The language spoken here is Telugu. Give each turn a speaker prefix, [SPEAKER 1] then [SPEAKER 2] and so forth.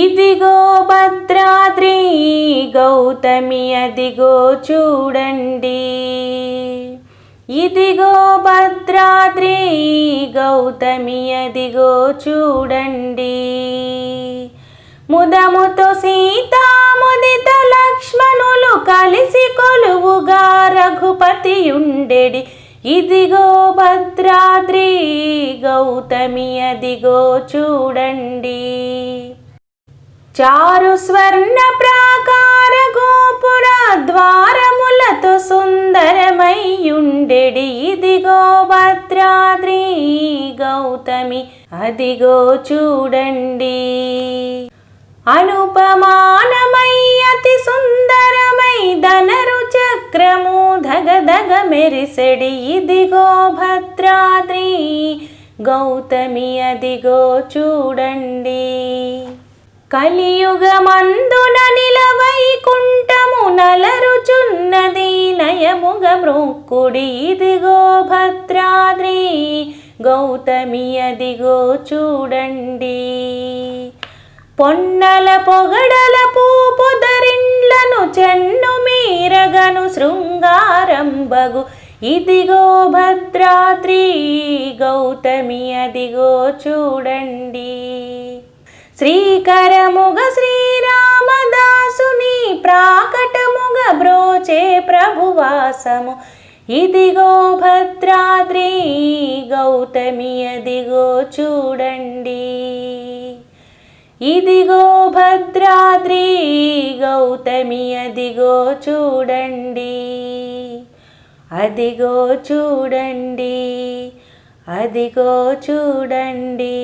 [SPEAKER 1] ఇదిగో భద్రాద్రి గౌతమి అదిగో చూడండి. ఇదిగో భద్రాద్రి గౌతమి అదిగో చూడండి. ముదముతో సీతాముదిత లక్ష్మణులు కలిసి కొలువుగా రఘుపతి ఉండెడి. ఇదిగో భద్రాద్రి గౌతమి అదిగో చూడండి. చారు స్వర్ణ ప్రాకార గోపుర ద్వారములతో సుందరమయ్యుండెడి. ఇదిగో భద్రాద్రి గౌతమి అదిగో చూడండి. అనుపమానమై అతి సుందరమై ధనరు చక్రము ధగధగ మెరిసెడి. ఇదిగో భద్రాద్రి గౌతమి అదిగో చూడండి. కలియుగమందున నిలవైకుంఠము నలరుచున్నది నయముగ మృక్కుడి ఇదిగో భద్రాద్రి. గౌతమి అదిగో చూడండి. పొన్నల పొగడల పూపుదరిండ్లను చెన్ను మీరగను శృంగారంబగు ఇదిగో భద్రాద్రి గౌతమి అదిగో చూడండి. శ్రీకరముగ శ్రీరామదాసుని ప్రాకటముగ బ్రోచే ప్రభువాసము. ఇదిగో భద్రాద్రి గౌతమి అదిగో చూడండి. ఇదిగో భద్రాద్రి గౌతమి అదిగో చూడండి. అదిగో చూడండి అదిగో చూడండి.